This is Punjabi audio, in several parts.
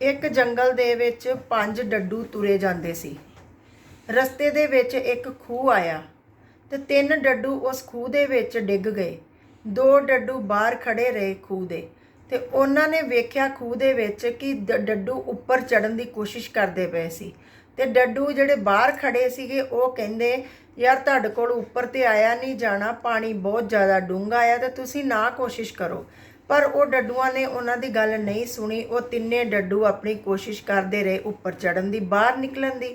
ਇੱਕ ਜੰਗਲ ਦੇ ਵਿੱਚ ਪੰਜ ਡੱਡੂ ਤੁਰੇ ਜਾਂਦੇ ਸੀ। ਰਸਤੇ ਦੇ ਵਿੱਚ ਇੱਕ ਖੂਹ ਆਇਆ ਤੇ ਤਿੰਨ ਡੱਡੂ ਉਸ ਖੂਹ ਦੇ ਵਿੱਚ ਡਿੱਗ ਗਏ। ਦੋ ਡੱਡੂ ਬਾਹਰ ਖੜੇ ਰਹੇ ਖੂਹ ਦੇ ਤੇ ਉਹਨਾਂ ਨੇ ਵੇਖਿਆ ਖੂਹ ਦੇ ਵਿੱਚ ਕਿ ਡੱਡੂ ਉੱਪਰ ਚੜਨ ਦੀ ਕੋਸ਼ਿਸ਼ ਕਰਦੇ ਪਏ ਸੀ। ਤੇ ਡੱਡੂ ਜਿਹੜੇ ਬਾਹਰ ਖੜੇ ਸੀਗੇ, ਉਹ ਕਹਿੰਦੇ, ਯਾਰ, ਤੁਹਾਡੇ ਕੋਲ ਉੱਪਰ ਤੇ ਆਇਆ ਨਹੀਂ ਜਾਣਾ, ਪਾਣੀ ਬਹੁਤ ਜ਼ਿਆਦਾ ਡੂੰਘਾ ਆ ਤੇ ਤੁਸੀਂ ਨਾ ਕੋਸ਼ਿਸ਼ ਕਰੋ। ਪਰ ਉਹ ਡੱਡੂਆਂ ਨੇ ਉਹਨਾਂ ਦੀ ਗੱਲ ਨਹੀਂ ਸੁਣੀ। ਉਹ ਤਿੰਨੇ ਡੱਡੂ ਆਪਣੀ ਕੋਸ਼ਿਸ਼ ਕਰਦੇ ਰਹੇ ਉੱਪਰ ਚੜਨ ਦੀ, ਬਾਹਰ ਨਿਕਲਣ ਦੀ।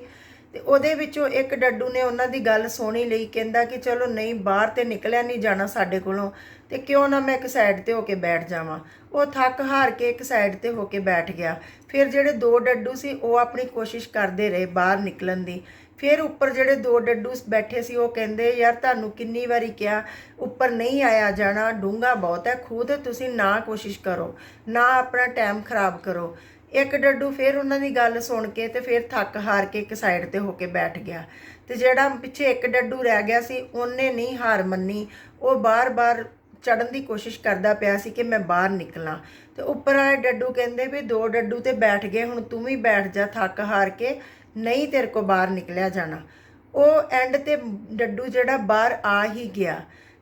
ਤੇ ਉਹਦੇ ਵਿੱਚੋਂ ਇੱਕ ਡੱਡੂ ਨੇ ਉਹਨਾਂ ਦੀ ਗੱਲ ਸੁਣੀ ਲਈ, ਕਹਿੰਦਾ ਕਿ ਚਲੋ ਨਹੀਂ, ਬਾਹਰ ਤੇ ਨਿਕਲਿਆ ਨਹੀਂ ਜਾਣਾ ਸਾਡੇ ਕੋਲੋਂ, ਤੇ ਕਿਉਂ ਨਾ ਮੈਂ ਇੱਕ ਸਾਈਡ ਤੇ ਹੋ ਕੇ ਬੈਠ ਜਾਵਾਂ। ਉਹ ਥੱਕ ਹਾਰ ਕੇ ਇੱਕ ਸਾਈਡ ਤੇ ਹੋ ਕੇ ਬੈਠ ਗਿਆ। ਫਿਰ ਜਿਹੜੇ ਦੋ ਡੱਡੂ ਸੀ, ਉਹ ਆਪਣੀ ਕੋਸ਼ਿਸ਼ ਕਰਦੇ ਰਹੇ ਬਾਹਰ ਨਿਕਲਣ ਦੀ। ਫਿਰ ਉੱਪਰ ਜਿਹੜੇ ਦੋ ਡੱਡੂ ਬੈਠੇ ਸੀ, ਉਹ ਕਹਿੰਦੇ, ਯਾਰ ਤੁਹਾਨੂੰ ਕਿੰਨੀ ਵਾਰੀ ਕਿਹਾ, ਉੱਪਰ ਨਹੀਂ ਆਇਆ ਜਾਣਾ, ਡੂੰਘਾ ਬਹੁਤ ਹੈ, ਖੁਦ ਤੁਸੀਂ ਨਾ ਕੋਸ਼ਿਸ਼ ਕਰੋ, ਨਾ ਆਪਣਾ ਟਾਈਮ ਖਰਾਬ ਕਰੋ। ਇੱਕ ਡੱਡੂ ਫਿਰ ਉਹਨਾਂ ਦੀ ਗੱਲ ਸੁਣ ਕੇ ਤੇ ਫਿਰ ਥੱਕ ਹਾਰ ਕੇ ਇੱਕ ਸਾਈਡ ਤੇ ਹੋ ਕੇ ਬੈਠ ਗਿਆ। ਤੇ ਜਿਹੜਾ ਪਿੱਛੇ ਇੱਕ ਡੱਡੂ ਰਹਿ ਗਿਆ ਸੀ, ਉਹਨੇ ਨਹੀਂ ਹਾਰ ਮੰਨੀ। ਉਹ ਬਾਰ-ਬਾਰ ਚੜਨ ਦੀ ਕੋਸ਼ਿਸ਼ ਕਰਦਾ ਪਿਆ ਸੀ ਕਿ ਮੈਂ ਬਾਹਰ ਨਿਕਲਾਂ। ਤੇ ਉੱਪਰ ਵਾਲੇ ਡੱਡੂ ਕਹਿੰਦੇ ਵੀ ਦੋ ਡੱਡੂ ਤੇ ਬੈਠ ਗਏ, ਹੁਣ ਤੂੰ ਵੀ ਬੈਠ ਜਾ ਥੱਕ ਹਾਰ ਕੇ, ਨਹੀਂ ਤੇਰੇ ਕੋ ਬਾਹਰ ਨਿਕਲਿਆ ਜਾਣਾ। ਉਹ ਐਂਡ ਤੇ ਡੱਡੂ ਜਿਹੜਾ ਬਾਹਰ ਆ ਹੀ ਗਿਆ।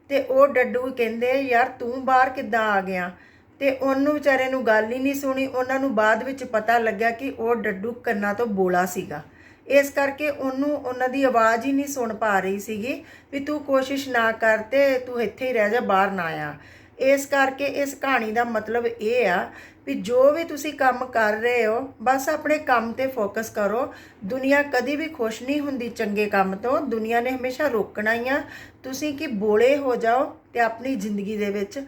ਤੇ ਉਹ ਡੱਡੂ ਕਹਿੰਦੇ, ਯਾਰ ਤੂੰ ਬਾਹਰ ਕਿੱਦਾਂ ਆ ਗਿਆ? ਤੇ ਉਹਨੂੰ ਵਿਚਾਰੇ ਨੂੰ ਗੱਲ ਹੀ ਨਹੀਂ ਸੁਣੀ। ਉਹਨਾਂ ਨੂੰ ਬਾਅਦ ਵਿੱਚ ਪਤਾ ਲੱਗਿਆ ਕਿ ਉਹ ਡੱਡੂ ਕੰਨਾਂ ਤੋਂ ਬੋਲਾ ਸੀਗਾ। ਇਸ ਕਰਕੇ ਉਹਨੂੰ ਉਹਨਾਂ ਦੀ ਆਵਾਜ਼ ਹੀ ਨਹੀਂ ਸੁਣ ਪਾ ਰਹੀ ਸੀਗੀ ਵੀ ਤੂੰ ਕੋਸ਼ਿਸ਼ ਨਾ ਕਰ ਤੇ ਤੂੰ ਇੱਥੇ ਹੀ ਰਹਿ ਜਾ, ਬਾਹਰ ਨਾ ਆ। ਇਸ ਕਰਕੇ ਇਸ ਕਹਾਣੀ ਦਾ ਮਤਲਬ ਇਹ ਆ ਵੀ ਜੋ ਵੀ ਤੁਸੀਂ ਕੰਮ ਕਰ ਰਹੇ ਹੋ, ਬਸ ਆਪਣੇ ਕੰਮ ਤੇ ਫੋਕਸ ਕਰੋ। ਦੁਨੀਆ ਕਦੀ ਵੀ ਖੁਸ਼ ਨਹੀਂ ਹੁੰਦੀ ਚੰਗੇ ਕੰਮ ਤੋਂ। ਦੁਨੀਆ ਨੇ ਹਮੇਸ਼ਾ ਰੋਕਣਾ ਹੀ ਆ। ਤੁਸੀਂ ਕਿ ਬੋਲੇ ਹੋ ਜਾਓ ਤੇ ਆਪਣੀ ਜ਼ਿੰਦਗੀ ਦੇ ਵਿੱਚ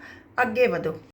ਅੱਗੇ ਵਧੋ।